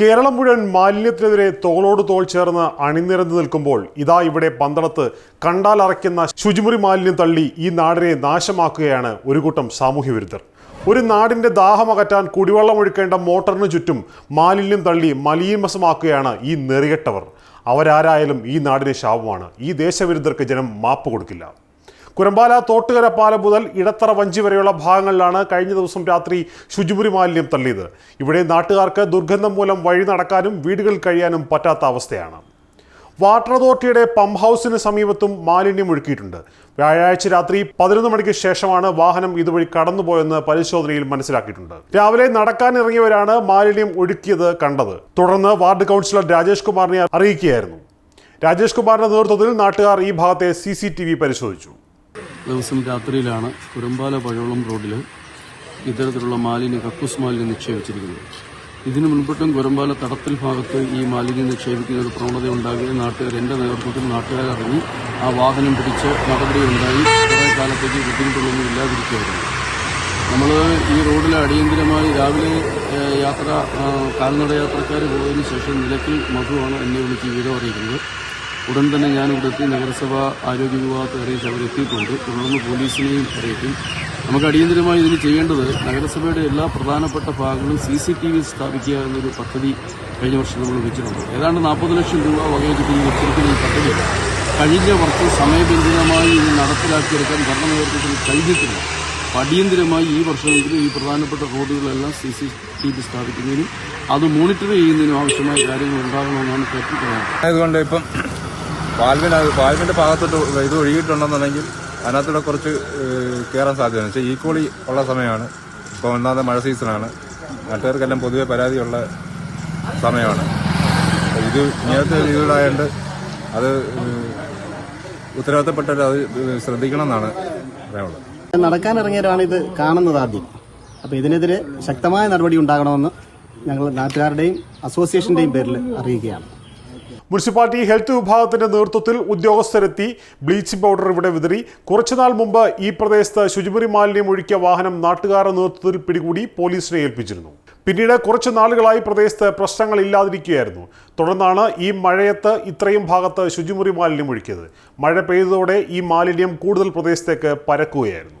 കേരളം മുഴുവൻ മാലിന്യത്തിനെതിരെ തോളോട് തോൾ ചേർന്ന് അണിനിരന്നു നിൽക്കുമ്പോൾ ഇതാ ഇവിടെ പന്തളത്ത് കണ്ടാൽ അറയ്ക്കുന്ന ശുചിമുറി മാലിന്യം തള്ളി ഈ നാടിനെ നാശമാക്കുകയാണ് ഒരു കൂട്ടം സാമൂഹ്യ വിരുദ്ധർ. ഒരു നാടിന്റെ ദാഹമകറ്റാൻ കുടിവെള്ളം ഒഴുക്കേണ്ട മോട്ടറിന് ചുറ്റും മാലിന്യം തള്ളി മലീമസമാക്കുകയാണ് ഈ നെറികെട്ടവർ. അവരാരായാലും ഈ നാടിന് ശാപമാണ്. ഈ ദേശവിരുദ്ധർക്ക് ജനം മാപ്പ് കൊടുക്കില്ല. കുരമ്പാല തോട്ടുകര പാലം മുതൽ ഇടത്തറ വഞ്ചി വരെയുള്ള ഭാഗങ്ങളിലാണ് കഴിഞ്ഞ ദിവസം രാത്രി ശുചിമുറി മാലിന്യം തള്ളിയത്. ഇവിടെ നാട്ടുകാർക്ക് ദുർഗന്ധം മൂലം വഴി നടക്കാനും വീടുകളിൽ കഴിയാനും പറ്റാത്ത അവസ്ഥയാണ്. വാട്ടർ അതോറിറ്റിയുടെ പമ്പ് ഹൗസിന് സമീപത്തും മാലിന്യം ഒഴുക്കിയിട്ടുണ്ട്. വ്യാഴാഴ്ച രാത്രി പതിനൊന്ന് മണിക്ക് ശേഷമാണ് വാഹനം ഇതുവഴി കടന്നുപോയെന്ന് പരിശോധനയിൽ മനസ്സിലാക്കിയിട്ടുണ്ട്. രാവിലെ നടക്കാനിറങ്ങിയവരാണ് മാലിന്യം ഒഴുക്കിയത് കണ്ടത്. തുടർന്ന് വാർഡ് കൗൺസിലർ രാജേഷ് കുമാറിനെ അറിയിക്കുകയായിരുന്നു. രാജേഷ് കുമാറിന്റെ നേതൃത്വത്തിൽ നാട്ടുകാർ ഈ ഭാഗത്തെ സി പരിശോധിച്ചു. ദിവസം രാത്രിയിലാണ് കുരമ്പാല പഴവളം റോഡിൽ ഇത്തരത്തിലുള്ള മാലിന്യ കക്കൂസ് മാലിന്യം നിക്ഷേപിച്ചിരിക്കുന്നത്. ഇതിനു മുൻപിട്ടും കുരമ്പാല തടത്തിൽ ഭാഗത്ത് ഈ മാലിന്യം നിക്ഷേപിക്കുന്ന ഒരു പ്രവണത ഉണ്ടാകുകയും നാട്ടുകാർ എന്റെ നേതൃത്വത്തിൽ നാട്ടുകാർ ഇറങ്ങി ആ വാഹനം പിടിച്ച് നടപടിയുണ്ടായി. കുറേ കാലത്തേക്ക് ബുദ്ധിമുട്ടുകളൊന്നും ഇല്ലാതിരിക്കുകയായിരുന്നു. നമ്മൾ ഈ റോഡിൽ അടിയന്തിരമായി രാവിലെ യാത്ര കാൽനട യാത്രക്കാർ പോയതിനു ശേഷം നിലയ്ക്കൽ മധുവാണ് എന്നെ വിളിച്ച് വിവരം അറിയിക്കുന്നത്. ഉടൻ തന്നെ ഞാൻ ഇവിടുത്തെ നഗരസഭ ആരോഗ്യ വിഭാഗത്തെ അറിയിച്ച് അവരെത്തിയിട്ടുണ്ട്. തുടർന്ന് പോലീസിനെയും അറിയിക്കും. നമുക്ക് അടിയന്തിരമായി ഇതിന് ചെയ്യേണ്ടത് നഗരസഭയുടെ എല്ലാ പ്രധാനപ്പെട്ട ഭാഗങ്ങളും സി സി ടി വി സ്ഥാപിക്കുക എന്നൊരു പദ്ധതി കഴിഞ്ഞ വർഷം നമ്മൾ വെച്ചിട്ടുണ്ട്. ഏതാണ്ട് നാൽപ്പത് ലക്ഷം രൂപ ഈ വെച്ചിരിക്കുന്ന ഈ പദ്ധതി കഴിഞ്ഞ വർഷം സമയബന്ധിതമായി ഇത് നടപ്പിലാക്കിയെടുക്കാൻ ഭരണ നേതൃത്വത്തിന് കഴിഞ്ഞിട്ടില്ല. അടിയന്തിരമായി ഈ വർഷമെങ്കിലും ഈ പ്രധാനപ്പെട്ട റോഡുകളെല്ലാം സി സി ടി വി സ്ഥാപിക്കുന്നതിനും അത് മോണിറ്റർ ചെയ്യുന്നതിനും ആവശ്യമായ കാര്യങ്ങൾ ഉണ്ടാകണമെന്നാണ് കേട്ടിട്ടുള്ളത് അതുകൊണ്ട് ഇപ്പം വാൽവിന് വാൽവിന്റെ ഭാഗത്തോട്ട് ഇത് ഒഴുകിയിട്ടുണ്ടെന്നുണ്ടെങ്കിൽ അതിനകത്തൂടെ കുറച്ച് കയറാൻ സാധ്യതയാണ് പക്ഷേ ഈക്വളി ഉള്ള സമയമാണ്. ഇപ്പോൾ ഒന്നാമത്തെ മഴ സീസണാണ് നാട്ടുകാർക്കെല്ലാം പൊതുവെ പരാതിയുള്ള സമയമാണ്. ഇത് നേരത്തെ രീതിയിലായതുകൊണ്ട് അത് ഉത്തരവാദിത്തപ്പെട്ടവർ അത് ശ്രദ്ധിക്കണം എന്നാണ് പറയാനുള്ളത്. നടക്കാനിറങ്ങിയവരാണ് ഇത് കാണുന്നത് ആദ്യം. അപ്പോൾ ഇതിനെതിരെ ശക്തമായ നടപടി ഉണ്ടാകണമെന്ന് ഞങ്ങൾ നാട്ടുകാരുടെയും അസോസിയേഷന്റെയും പേരിൽ അറിയിക്കുകയാണ്. മുനിസിപ്പാലിറ്റി ഹെൽത്ത് വിഭാഗത്തിന്റെ നേതൃത്വത്തിൽ ഉദ്യോഗസ്ഥരെത്തി ബ്ലീച്ചിംഗ് പൗഡർ ഇവിടെ വിതറി. കുറച്ചുനാൾ മുമ്പ് ഈ പ്രദേശത്ത് ശുചിമുറി മാലിന്യം ഒഴുക്കിയ വാഹനം നാട്ടുകാരുടെ നേതൃത്വത്തിൽ പിടികൂടി പോലീസിനെ ഏൽപ്പിച്ചിരുന്നു. പിന്നീട് കുറച്ചു നാളുകളായി പ്രദേശത്ത് പ്രശ്നങ്ങൾ ഇല്ലാതിരിക്കുകയായിരുന്നു. തുടർന്നാണ് ഈ മഴയത്ത് ഇത്രയും ഭാഗത്ത് ശുചിമുറി മാലിന്യം ഒഴുക്കിയത്. മഴ പെയ്തതോടെ ഈ മാലിന്യം കൂടുതൽ പ്രദേശത്തേക്ക് പരക്കുകയായിരുന്നു.